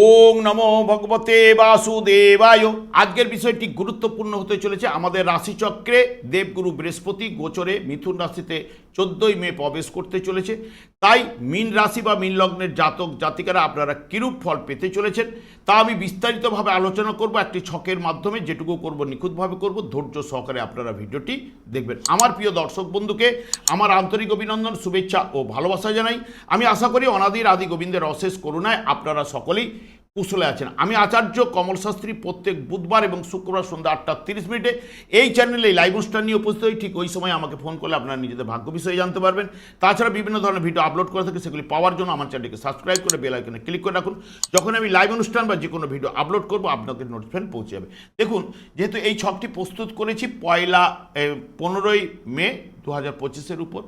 ওং নমো ভগবতে বাসুদেবায়। আজকের বিষয়টি গুরুত্বপূর্ণ হতে চলেছে আমাদের রাশিচক্রে। দেবগুরু বৃহস্পতি গোচরে মিথুন রাশিতে চোদ্দই মে প্রবেশ করতে চলেছে। তাই মিন রাশি বা মীন লগ্নের জাতক জাতিকারা আপনারা কিরূপ ফল পেতে চলেছেন, তা আমি বিস্তারিতভাবে আলোচনা করব একটি ছকের মাধ্যমে, যেটুকু করব, নিখুঁতভাবে করব, ধৈর্য সহকারে আপনারা ভিডিওটি দেখবেন। আমার প্রিয় দর্শক বন্ধুকে আমার আন্তরিক অভিনন্দন, শুভেচ্ছা ও ভালোবাসা জানাই। আমি আশা করি অনাদির আদি গোবিন্দের অশেষ করুণায় আপনারা সকলেই কুশলে আছেন। আমি আচার্য কমল শাস্ত্রী প্রত্যেক বুধবার এবং শুক্রবার সন্ধ্যা আটটা তিরিশ মিনিটে এই চ্যানেলে এই লাইভ অনুষ্ঠান নিয়ে উপস্থিত হই। ঠিক ওই সময় আমাকে ফোন করলে আপনারা নিজেদের ভাগ্য বিষয়ে জানতে পারবেন। তাছাড়া বিভিন্ন ধরনের ভিডিও আপলোড করে থাকি, সেগুলি পাওয়ার জন্য আমার চ্যানেলকে সাবস্ক্রাইব করে বেল আইকনে ক্লিক করে রাখুন। যখন আমি লাইভ অনুষ্ঠান বা যে কোনো ভিডিও আপলোড করব, আপনাদের নোটিফিকেশন পৌঁছে যাবে। দেখুন, যেহেতু এই ছকটি প্রস্তুত করেছি পয়লা পনেরোই মে দু হাজার পঁচিশের উপর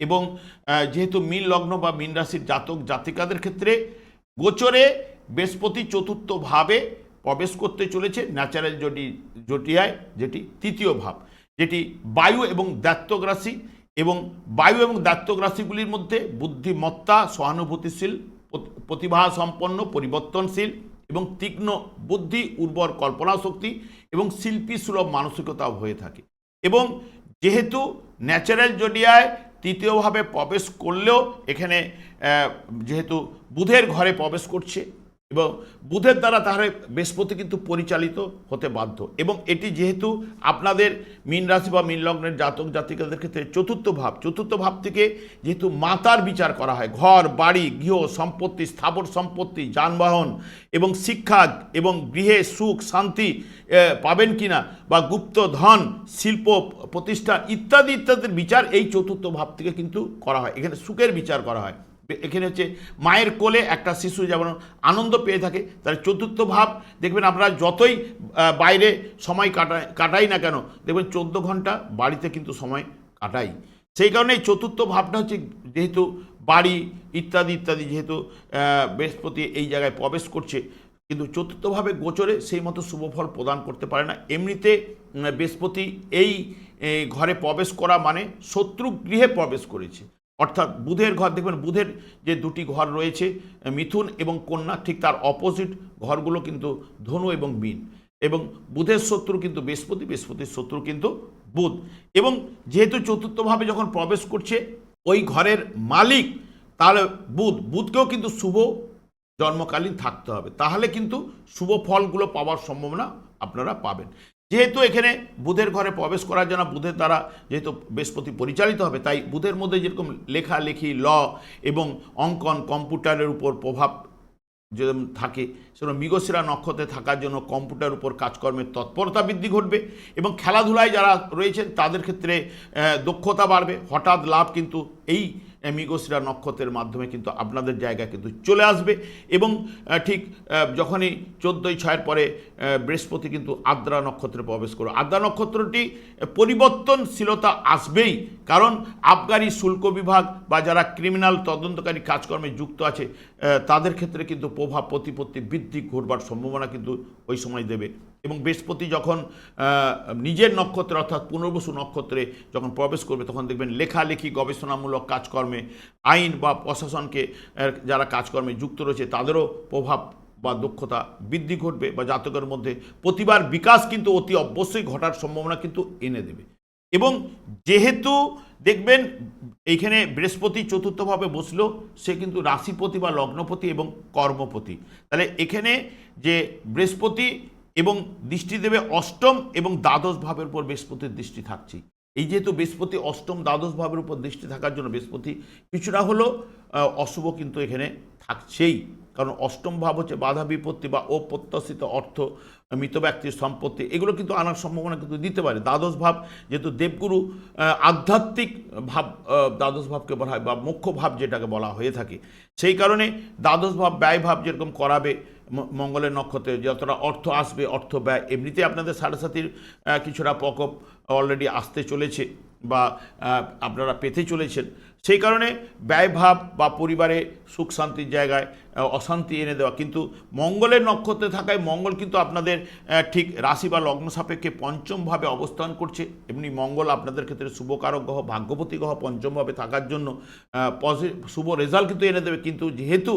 এবং যেহেতু মীন লগ্ন বা মীন রাশির জাতক জাতিকাদের ক্ষেত্রে গোচরে বৃহস্পতি চতুর্থভাবে প্রবেশ করতে চলেছে ন্যাচারাল জটি, জটিয়ায়, যেটি তৃতীয় ভাব, যেটি বায়ু এবং দাত্তক এবং বায়ু এবং দাত্তক মধ্যে বুদ্ধিমত্তা, সহানুভূতিশীল, প্রত- প্রতিভা সম্পন্ন পরিবর্তনশীল এবং তীক্ষ্ণ বুদ্ধি, উর্বর কল্পনা শক্তি এবং শিল্পী সুলভ মানসিকতাও হয়ে থাকে এবং যেহেতু ন্যাচারাল জডিয়ায় তৃতীয়ভাবে প্রবেশ করলেও এখানে যেহেতু বুধের ঘরে প্রবেশ করছে এবং বুধের দ্বারা তাহলে বৃহস্পতি কিন্তু পরিচালিত হতে বাধ্য। এবং এটি যেহেতু আপনাদের মীন রাশি বা মীন লগ্নের জাতক জাতিকাদের ক্ষেত্রে চতুর্থ ভাব চতুর্থ ভাব থেকে যেহেতু মাতার বিচার করা হয়, ঘর, বাড়ি, গৃহ, সম্পত্তি, স্থাবর সম্পত্তি, যানবাহন এবং শিক্ষা এবং গৃহে সুখ, শান্তি পাবেন কিনা বা গুপ্ত ধন, শিল্প প্রতিষ্ঠান ইত্যাদি ইত্যাদির বিচার এই চতুর্থ ভাব থেকে কিন্তু করা হয়। এখানে সুখের বিচার করা হয়। এখানে হচ্ছে মায়ের কোলে একটা শিশু যেমন আনন্দ পেয়ে থাকে, তার চতুর্থ ভাব, দেখবেন আপনারা যতই বাইরে সময় কাটায়, কাটাই না কেন, দেখবেন চোদ্দ ঘণ্টা বাড়িতে কিন্তু সময় কাটাই। সেই কারণে চতুর্থ ভাবটা হচ্ছে যেহেতু বাড়ি ইত্যাদি ইত্যাদি যেহেতু বৃহস্পতি এই জায়গায় প্রবেশ করছে, কিন্তু চতুর্থভাবে গোচরে সেই মতো শুভফল প্রদান করতে পারে না। এমনিতে বৃহস্পতি এই ঘরে প্রবেশ করা মানে শত্রু গৃহে প্রবেশ করেছে। অর্থাৎ বুধের ঘর, দেখবেন বুধের যে দুটি ঘর রয়েছে, মিথুন এবং কন্যা, ঠিক তার অপোজিট ঘরগুলো কিন্তু ধনু এবং মীন। এবং বুধের শত্রু কিন্তু বৃহস্পতি, বৃহস্পতির শত্রু কিন্তু বুধ। এবং যেহেতু চতুর্থভাবে যখন প্রবেশ করছে, ওই ঘরের মালিক, তাহলে বুধ, বুধকেও কিন্তু শুভ জন্মকালীন থাকতে হবে। তাহলে কিন্তু শুভ ফলগুলো পাওয়ার সম্ভাবনা আপনারা পাবেন। যেহেতু এখানে বুধের ঘরে প্রবেশ করার জন্য বুধের দ্বারা যেহেতু বৃহস্পতি পরিচালিত হবে, তাই বুধের মধ্যে যেরকম লেখালেখি, ল এবং অঙ্কন কম্পিউটারের উপর প্রভাব যেরকম থাকে, সেরকম মৃগশিরা নক্ষত্রে থাকার জন্য কম্পিউটার উপর কাজকর্মের তৎপরতা বৃদ্ধি ঘটবে এবং খেলাধুলায় যারা রয়েছেন তাদের ক্ষেত্রে দক্ষতা বাড়বে। হঠাৎ লাভ কিন্তু এই আহ, মৃগশিরা নক্ষত্রের মাধ্যমে কিন্তু আপনাদের জায়গা কিন্তু চলে আসবে এবং ঠিক যখনই চোদ্দোই ছয়ের পরে বৃহস্পতি কিন্তু আদ্রা নক্ষত্রে প্রবেশ করবে। আদ্রা নক্ষত্রটি পরিবর্তনশীলতা আসবেই কারণ আবগারি শুল্ক বিভাগ বা যারা ক্রিমিনাল তদন্তকারী কাজকর্মে যুক্ত আছে তাদের ক্ষেত্রে কিন্তু প্রভাব প্রতিপত্তি বৃদ্ধি ঘটবার সম্ভাবনা কিন্তু ওই সময় দেবে। এবং বৃহস্পতি যখন নিজের নক্ষত্রে অর্থাৎ পুনর্বসু নক্ষত্রে যখন প্রবেশ করবে, তখন দেখবেন লেখালেখি, গবেষণামূলক কাজকর্মে, আইন বা প্রশাসনকে যারা কাজকর্মে যুক্ত রয়েছে, তাদেরও প্রভাব বা দক্ষতা বৃদ্ধি ঘটবে বা জাতকের মধ্যে প্রতিবার বিকাশ কিন্তু অতি অবশ্যই ঘটার সম্ভাবনা কিন্তু এনে দেবে। এবং যেহেতু দেখবেন এইখানে বৃহস্পতি চতুর্থভাবে বসল, সে কিন্তু রাশিপতি বা লগ্নপতি এবং কর্মপতি। তাহলে এখানে যে বৃহস্পতি এবং দৃষ্টি দেবে অষ্টম এবং দ্বাদশ ভাবের উপর বৃহস্পতির দৃষ্টি থাকছে। এই যেহেতু বৃহস্পতি অষ্টম দ্বাদশ ভাবের উপর দৃষ্টি থাকার জন্য বৃহস্পতি কিছুটা আহ, অশুভ কিন্তু এখানে থাকছেই। কারণ অষ্টম ভাব হচ্ছে বাধা বিপত্তি বা অপ্রত্যাশিত অর্থ মৃত ব্যক্তির সম্পত্তি এগুলো কিন্তু আনার সম্ভাবনা কিন্তু দিতে পারে। দ্বাদশ ভাব যেহেতু দেবগুরু আধ্যাত্মিক ভাব দ্বাদশ ভাবকে বলা হয় বা মুখ্য ভাব যেটাকে বলা হয়ে থাকে। সেই কারণে দ্বাদশ ভাব ব্যয় ভাব যেরকম করাবে মঙ্গলের নক্ষত্রে যতটা অর্থ আসবে, অর্থ ব্যয়, এমনিতে আপনাদের সাড়ে সাতির কিছুটা প্রকোপ অলরেডি আসতে চলেছে বা আপনারা পেতে চলেছেন। সেই কারণে ব্যয়ভাব বা পরিবারে সুখ শান্তির জায়গায় অশান্তি এনে দেওয়া। কিন্তু মঙ্গলের নক্ষত্রে থাকায় মঙ্গল কিন্তু আপনাদের ঠিক রাশি বা লগ্ন সাপেক্ষে পঞ্চমভাবে অবস্থান করছে। এমনি মঙ্গল আপনাদের ক্ষেত্রে শুভকারক গ্রহ, ভাগ্যপতি গ্রহ পঞ্চমভাবে থাকার জন্য শুভ রেজাল্ট কিন্তু এনে দেবে। কিন্তু যেহেতু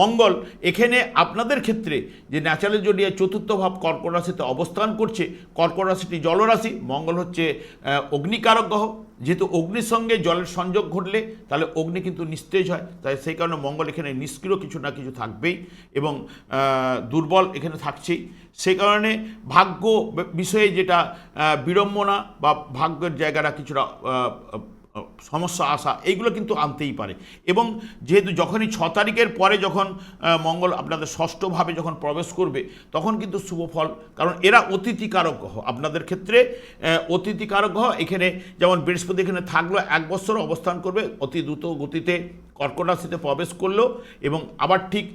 মঙ্গল এখানে আপনাদের ক্ষেত্রে যে ন্যাচারাল জডিয়া চতুর্থ ভাব কর্কট রাশিতে অবস্থান করছে, কর্কট রাশিটি জলরাশি, মঙ্গল হচ্ছে অগ্নিকারক গ্রহ। যেহেতু অগ্নির সঙ্গে জলের সংযোগ ঘটলে তাহলে অগ্নি কিন্তু নিস্তেজ হয়। তাই সেই কারণে মঙ্গল এখানে নিষ্ক্রিয় কিছু না কিছু থাকবেই এবং দুর্বল এখানে থাকছেই। সেই কারণে ভাগ্য বিষয়ে যেটা বিড়ম্বনা বা ভাগ্যের জায়গাটা কিছুটা সমস্যা আসা এইগুলো কিন্তু আনতেই পারে। এবং যেহেতু যখনই ছ তারিখের পরে যখন মঙ্গল আপনাদের ষষ্ঠভাবে যখন প্রবেশ করবে, তখন কিন্তু শুভ ফল, কারণ এরা অতিথিকারক গ্রহ আপনাদের ক্ষেত্রে অতিথিকারক গ্রহ এখানে যেমন বৃহস্পতি এখানে থাকল, এক বছর অবস্থান করবে, অতি দ্রুত গতিতে কর্কট রাশিতে প্রবেশ করল, এবং আবার ঠিক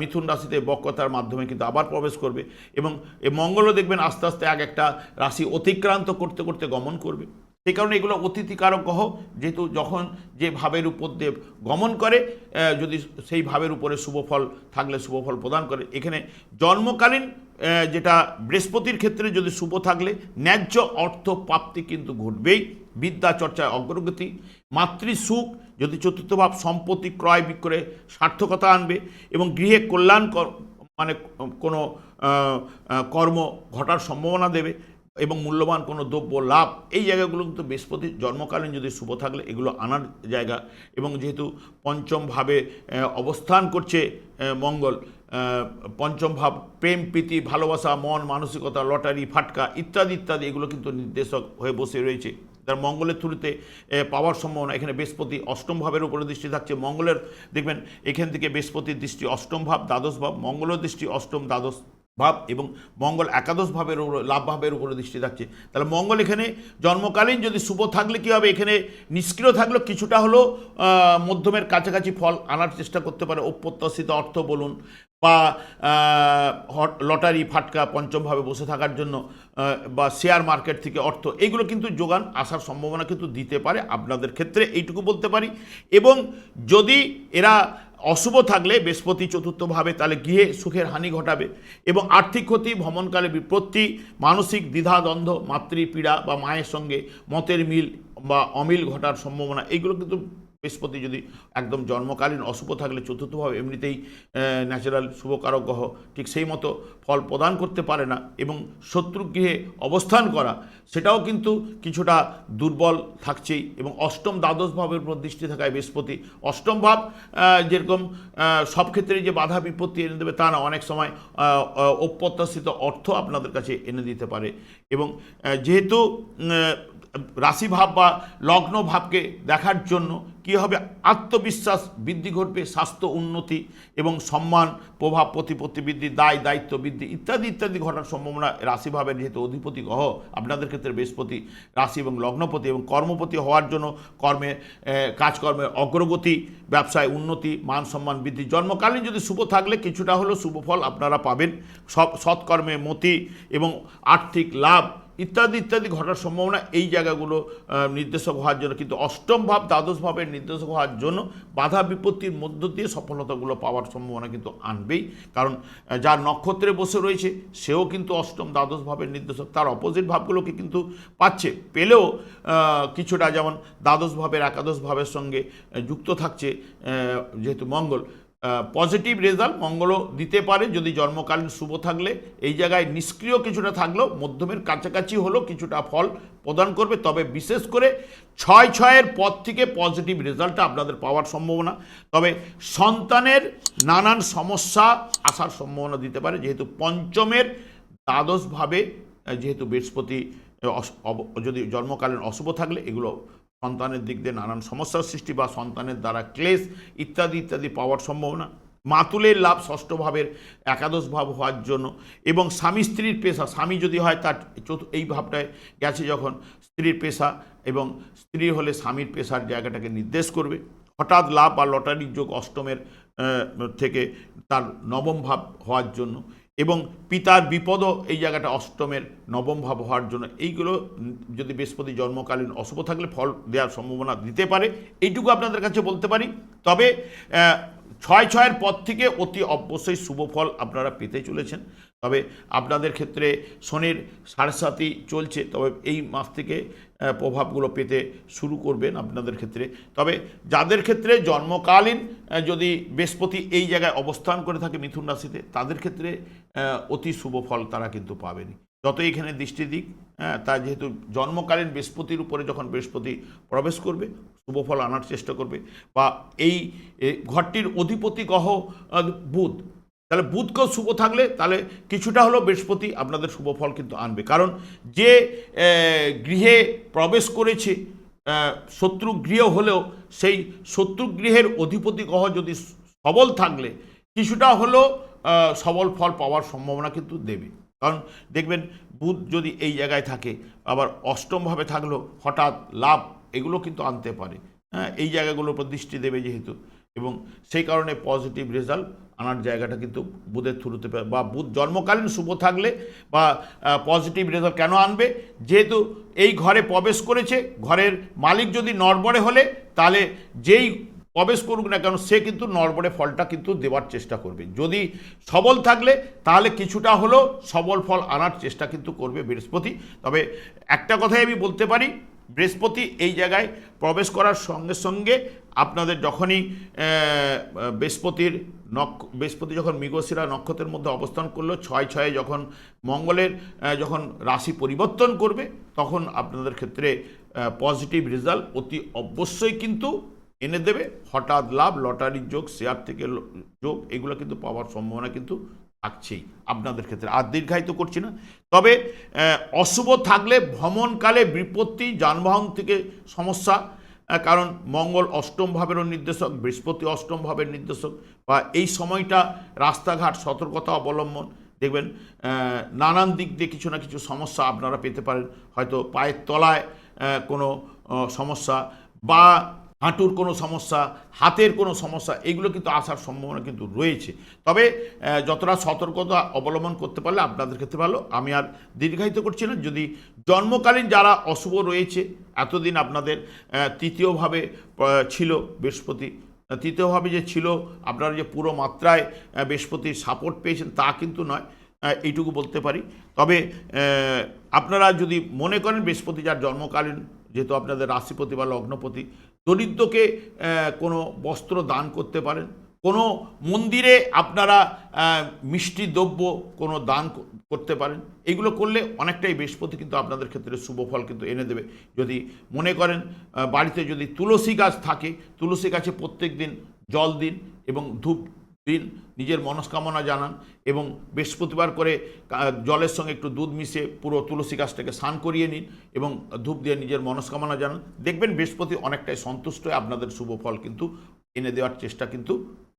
মিথুন রাশিতে বক্রতার মাধ্যমে কিন্তু আবার প্রবেশ করবে, এবং এই মঙ্গলও দেখবেন আস্তে আস্তে এক একটা রাশি অতিক্রান্ত করতে করতে গমন করবে। সেই কারণে এগুলো অতিথিকারক গ্রহ যেহেতু যখন যে ভাবের উপর দিয়ে গমন করে যদি সেই ভাবের উপরে শুভ ফল থাকলে শুভ ফল প্রদান করে। এখানে জন্মকালীন যেটা বৃহস্পতির ক্ষেত্রে যদি শুভ থাকলে, ন্যায্য অর্থ প্রাপ্তি কিন্তু ঘটবেই। বিদ্যা চর্চায় অগ্রগতি মাতৃসুখ যদি চতুর্থ ভাব সম্পত্তি ক্রয় বিক্রয়ে সার্থকতা আনবে এবং গৃহে কল্যাণ মানে কোনো কর্ম ঘটার সম্ভাবনা দেবে এবং মূল্যবান কোনো দ্রব্য লাভ, এই জায়গাগুলো কিন্তু বৃহস্পতির জন্মকালীন যদি শুভ থাকলে এগুলো আনার জায়গা এবং যেহেতু পঞ্চমভাবে অবস্থান করছে মঙ্গল পঞ্চম ভাব প্রেম, প্রীতি, ভালোবাসা, মন, মানসিকতা, লটারি, ফাটকা ইত্যাদি ইত্যাদি এগুলো কিন্তু নির্দেশক হয়ে বসে রয়েছে। তার মঙ্গলের থ্রুতে পাওয়ার সম্ভাবনা এখানে বৃহস্পতি অষ্টম ভাবের উপরে দৃষ্টি থাকছে, মঙ্গলের, দেখবেন এখান থেকে বৃহস্পতির দৃষ্টি অষ্টম ভাব, দ্বাদশ ভাব, মঙ্গলের দৃষ্টি অষ্টম, দ্বাদশ ভাব এবং মঙ্গল একাদশ ভাবের উপর, লাভ ভাবের উপরে দৃষ্টি থাকছে তাহলে মঙ্গল এখানে জন্মকালীন যদি শুভ থাকলে কী হবে? এখানে নিষ্ক্রিয় থাকলেও কিছুটা হলো মধ্যমের কাছাকাছি ফল আনার চেষ্টা করতে পারে। অপ্রত্যাশিত অর্থ বলুন বা লটারি, ফাটকা পঞ্চমভাবে বসে থাকার জন্য বা শেয়ার মার্কেট থেকে অর্থ এইগুলো কিন্তু যোগান আসার সম্ভাবনা কিন্তু দিতে পারে। আপনাদের ক্ষেত্রে এইটুকু বলতে পারি। এবং যদি এরা অশুভ থাকলে বৃহস্পতি চতুর্থভাবে তাহলে গৃহে সুখের হানি ঘটাবে এবং আর্থিক ক্ষতি, ভ্রমণকালে বিপত্তি, মানসিক দ্বিধাদ্বন্দ্ব, মাতৃপীড়া বা মায়ের সঙ্গে মতের মিল বা অমিল ঘটার সম্ভাবনা এইগুলো কিন্তু বৃহস্পতি যদি একদম জন্মকালীন অশুভ থাকলে চতুর্থভাবে এমনিতেই ন্যাচারাল শুভকারক গ্রহ ঠিক সেই মতো ফল প্রদান করতে পারে না এবং শত্রু গৃহে অবস্থান করা, সেটাও কিন্তু কিছুটা দুর্বল থাকছেই এবং অষ্টম দ্বাদশ ভাবের উপর দৃষ্টি থাকায় বৃহস্পতি, অষ্টম ভাব যেরকম সব ক্ষেত্রে যে বাধা বিপত্তি এনে দেবে তা না, অনেক সময় অপ্রত্যাশিত অর্থ আপনাদের কাছে এনে দিতে পারে এবং যেহেতু রাশিভাব বা লগ্ন ভাবকে দেখার জন্য কি হবে? আত্মবিশ্বাস বৃদ্ধি ঘটবে, স্বাস্থ্য উন্নতি এবং সম্মান, প্রভাব, প্রতিপত্তি বৃদ্ধি, দায়, দায়িত্ব বৃদ্ধি ইত্যাদি ইত্যাদি ঘটার সম্ভাবনা রাশিভাবে যেহেতু অধিপতি গ্রহ, আপনাদের ক্ষেত্রে বৃহস্পতি রাশি এবং লগ্নপতি এবং কর্মপতি হওয়ার জন্য কর্মে কাজকর্মের অগ্রগতি, ব্যবসায় উন্নতি, মান সম্মান বৃদ্ধি, জন্মকালীন যদি শুভ থাকলে কিছুটা হলেও শুভ ফল আপনারা পাবেন। সব সৎকর্মে মতি এবং আর্থিক লাভ ইত্যাদি ইত্যাদি ঘটার সম্ভাবনা এই জায়গাগুলো নির্দেশক হওয়ার জন্য। কিন্তু অষ্টম ভাব, দ্বাদশ ভাবের নির্দেশক হওয়ার জন্য বাধা বিপত্তির মধ্য দিয়ে সফলতাগুলো পাওয়ার সম্ভাবনা কিন্তু আনবেই। কারণ যার নক্ষত্রে বসে রয়েছে, সেও কিন্তু অষ্টম, দ্বাদশ ভাবের নির্দেশক। তার অপোজিট ভাবগুলোকে কিন্তু পাচ্ছে। পেলেও কিছুটা যেমন দ্বাদশ ভাবের, একাদশ ভাবের সঙ্গে যুক্ত থাকছে যেহেতু মঙ্গল পজিটিভ রেজাল্ট মঙ্গলও দিতে পারে, যদি জন্মকালীন শুভ থাকলে। এই জায়গায় নিষ্ক্রিয় কিছুটা থাকলেও মধ্যমের কাছাকাছি হলেও কিছুটা ফল প্রদান করবে। তবে বিশেষ করে ছয় ছয়ের পর থেকে পজিটিভ রেজাল্টটা আপনাদের পাওয়ার সম্ভাবনা। তবে সন্তানের নানান সমস্যা আসার সম্ভাবনা দিতে পারে, যেহেতু পঞ্চমের দ্বাদশভাবে যেহেতু বৃহস্পতি যদি জন্মকালীন অশুভ থাকলে, এগুলো সন্তানের দিক দিয়ে নানান সমস্যার সৃষ্টি বা সন্তানের দ্বারা ক্লেশ ইত্যাদি ইত্যাদি পাওয়ার সম্ভাবনা। মাতুলের লাভ ষষ্ঠ ভাবের একাদশ ভাব হওয়ার জন্য এবং স্বামী স্ত্রীর পেশা, স্বামী যদি হয় তার এই ভাবটায় গেছে যখন স্ত্রীর পেশা এবং স্ত্রী হলে স্বামীর পেশার জায়গাটাকে নির্দেশ করবে। হঠাৎ লাভ বা লটারির যোগ অষ্টমের থেকে তার নবম ভাব হওয়ার জন্য এবং পিতার বিপদও এই জায়গাটা অষ্টমের, নবম ভাব হওয়ার জন্য এইগুলো যদি বৃহস্পতি জন্মকালীন অশুভ থাকলে ফল দেওয়ার সম্ভাবনা দিতে পারে। এইটুকু আপনাদের কাছে বলতে পারি। তবে ছয় ছয়ের পর থেকে অতি অবশ্যই শুভ ফল আপনারা পেতে চলেছেন। তবে আপনাদের ক্ষেত্রে শনির সাড়ে চলছে। তবে এই মাস থেকে প্রভাবগুলো পেতে শুরু করবেন আপনাদের ক্ষেত্রে। তবে যাদের ক্ষেত্রে জন্মকালীন যদি বৃহস্পতি এই জায়গায় অবস্থান করে থাকে মিথুন রাশিতে তাদের ক্ষেত্রে অতি শুভ ফল তারা কিন্তু পাবেনি যত এখানে দৃষ্টি দিক হ্যাঁ তা যেহেতু জন্মকালীন বৃহস্পতির উপরে যখন বৃহস্পতি প্রবেশ করবে শুভ ফল আনার চেষ্টা করবে। বা এই ঘরটির অধিপতি আহ, বুধ তাহলে বুধকেও শুভ থাকলে তাহলে কিছুটা হলেও বৃহস্পতি আপনাদের শুভ ফল কিন্তু আনবে। কারণ যে গৃহে প্রবেশ করেছে শত্রু গৃহ হলেও সেই শত্রু গৃহের অধিপতি গ্রহ যদি সবল থাকলে কিছুটা হলেও সবল ফল পাওয়ার সম্ভাবনা কিন্তু দেবে। কারণ দেখবেন বুধ যদি এই জায়গায় থাকে, আবার অষ্টমভাবে থাকলেও হঠাৎ লাভ এগুলো কিন্তু আনতে পারে। হ্যাঁ এই জায়গাগুলোর উপর দৃষ্টি দেবে যেহেতু। এবং সেই কারণে পজিটিভ রেজাল্ট আনার জায়গাটা কিন্তু বুধের থ্রুতে বা বুধ জন্মকালীন শুভ থাকলে বা পজিটিভ রেজাল্ট কেন আনবে? যেহেতু এই ঘরে প্রবেশ করেছে, ঘরের মালিক যদি নড়বড়ে হলে, তাহলে যেই প্রবেশ করুক না কেন, সে কিন্তু নড়বড়ে ফলটা কিন্তু দেওয়ার চেষ্টা করবে। যদি সবল থাকলে, তাহলে কিছুটা হলেও সবল ফল আনার চেষ্টা কিন্তু করবে বৃহস্পতি। তবে একটা কথাই আমি বলতে পারি বৃহস্পতি এই জায়গায় প্রবেশ করার সঙ্গে সঙ্গে আপনাদের যখনই বৃহস্পতির নক্ষ বৃহস্পতি যখন মৃগশিরা নক্ষত্রের মধ্যে অবস্থান করল, ছয় ছয়ে যখন মঙ্গলের যখন রাশি পরিবর্তন করবে, তখন আপনাদের ক্ষেত্রে পজিটিভ রেজাল্ট অতি অবশ্যই কিন্তু এনে দেবে। হঠাৎ লাভ, লটারির যোগ শেয়ার থেকে যোগ, এগুলো কিন্তু পাওয়ার সম্ভাবনা কিন্তু থাকছেই, আপনাদের ক্ষেত্রে। আর দীর্ঘায়িত করছি না। তবে অশুভ থাকলে ভ্রমণকালে বিপত্তি, যানবাহন থেকে সমস্যা কারণ মঙ্গল অষ্টম ভাবেরও নির্দেশক, বৃহস্পতি অষ্টম ভাবের নির্দেশক, বা এই সময়টা রাস্তাঘাট সতর্কতা অবলম্বন, দেখবেন নানান দিক দিয়ে কিছু না কিছু সমস্যা আপনারা পেতে পারেন। হয়তো পায়ের তলায় কোনো সমস্যা, বা হাঁটুর কোনো সমস্যা, হাতের কোনো সমস্যা, এগুলো কিন্তু আসার সম্ভাবনা কিন্তু রয়েছে। তবে যতটা সতর্কতা অবলম্বন করতে পারলে আপনাদের ক্ষেত্রে ভালো। আমি আর দীর্ঘায়িত করছি না। যদি জন্মকালীন যারা অশুভ রয়েছে, এতদিন আপনাদের তৃতীয়ভাবে ছিল বৃহস্পতি তৃতীয়ভাবে যে ছিল, আপনারা যে পুরো মাত্রায় বৃহস্পতির সাপোর্ট পেয়েছেন, তা কিন্তু নয়। এইটুকু বলতে পারি। তবে আপনারা যদি মনে করেন বৃহস্পতি যার জন্মকালীন, যেহেতু আপনাদের রাশিপতি বা লগ্নপতি দরিদ্রকে কোনো বস্ত্র দান করতে পারেন। কোনো মন্দিরে আপনারা মিষ্টি দ্রব্য কোনো দান করতে পারেন। এগুলো করলে অনেকটাই বৃহস্পতি কিন্তু আপনাদের ক্ষেত্রে শুভ ফল কিন্তু এনে দেবে। যদি মনে করেন বাড়িতে যদি তুলসী গাছ থাকে, তুলসী গাছে প্রত্যেক দিন জল দিন এবং ধূপ দিন নিজের মনস্কামনা জানান এবং বৃহস্পতিবার করে জলের সঙ্গে একটু দুধ মিশে পুরো তুলসী গাছটাকে স্নান করিয়ে নিন এবং ধূপ দিয়ে নিজের মনস্কামনা জানান। দেখবেন বৃহস্পতি অনেকটাই সন্তুষ্ট হয়ে আপনাদের শুভ ফল কিন্তু এনে দেওয়ার চেষ্টা কিন্তু